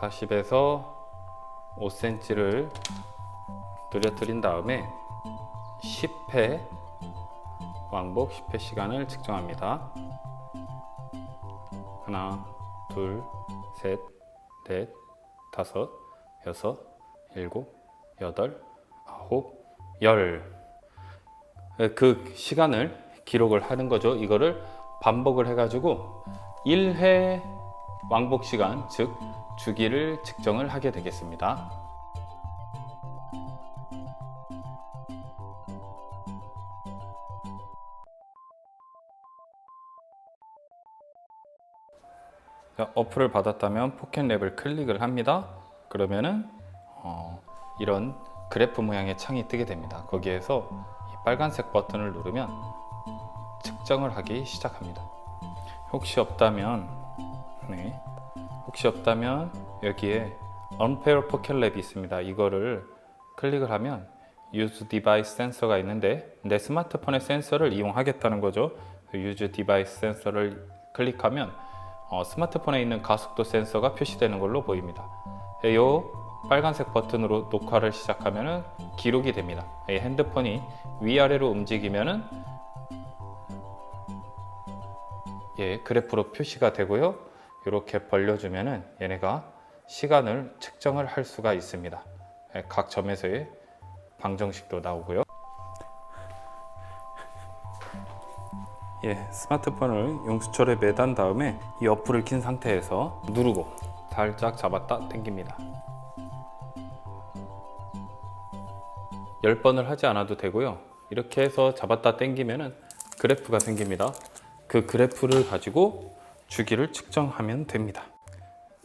40에서 5cm를 늘려뜨린 다음에 10회 왕복 10회 시간을 측정합니다. 하나, 둘, 셋, 넷, 다섯, 여섯, 일곱, 여덟, 아홉, 열. 그 시간을 기록을 하는 거죠. 이거를 반복을 해가지고 1회 왕복 시간, 즉 주기를 측정을 하게 되겠습니다. 자, 어플을 받았다면 포켓랩을 클릭을 합니다. 그러면은 어, 이런 그래프 모양의 창이 뜨게 됩니다. 거기에서 이 빨간색 버튼을 누르면 측정을 하기 시작합니다. 혹시 없다면 네, 혹시 없다면 여기에 Unpair Pocket Lab이 있습니다. 이거를 클릭을 하면 Use Device 센서가 있는데 내 스마트폰의 센서를 이용하겠다는 거죠. Use Device 센서를 클릭하면 어, 스마트폰에 있는 가속도 센서가 표시되는 걸로 보입니다. 이 빨간색 버튼으로 녹화를 시작하면 기록이 됩니다. 이 핸드폰이 위아래로 움직이면은 예, 그래프로 표시가 되고요. 이렇게 벌려주면은 얘네가 시간을 측정을 할 수가 있습니다. 예, 각 점에서의 방정식도 나오고요. 예, 스마트폰을 용수철에 매단 다음에 이 어플을 킨 상태에서 누르고 살짝 잡았다 당깁니다. 10번을 하지 않아도 되고요. 이렇게 해서 잡았다 당기면은 그래프가 생깁니다. 그 그래프를 가지고 주기를 측정하면 됩니다.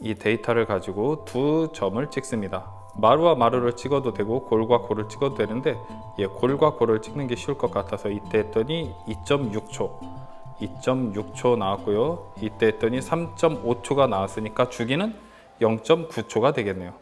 이 데이터를 가지고 두 점을 찍습니다. 마루와 마루를 찍어도 되고 골과 골을 찍어도 되는데 예, 골과 골을 찍는 게 쉬울 것 같아서 이때 했더니 2.6초 2.6초 나왔고요. 이때 했더니 3.5초가 나왔으니까 주기는 0.9초가 되겠네요.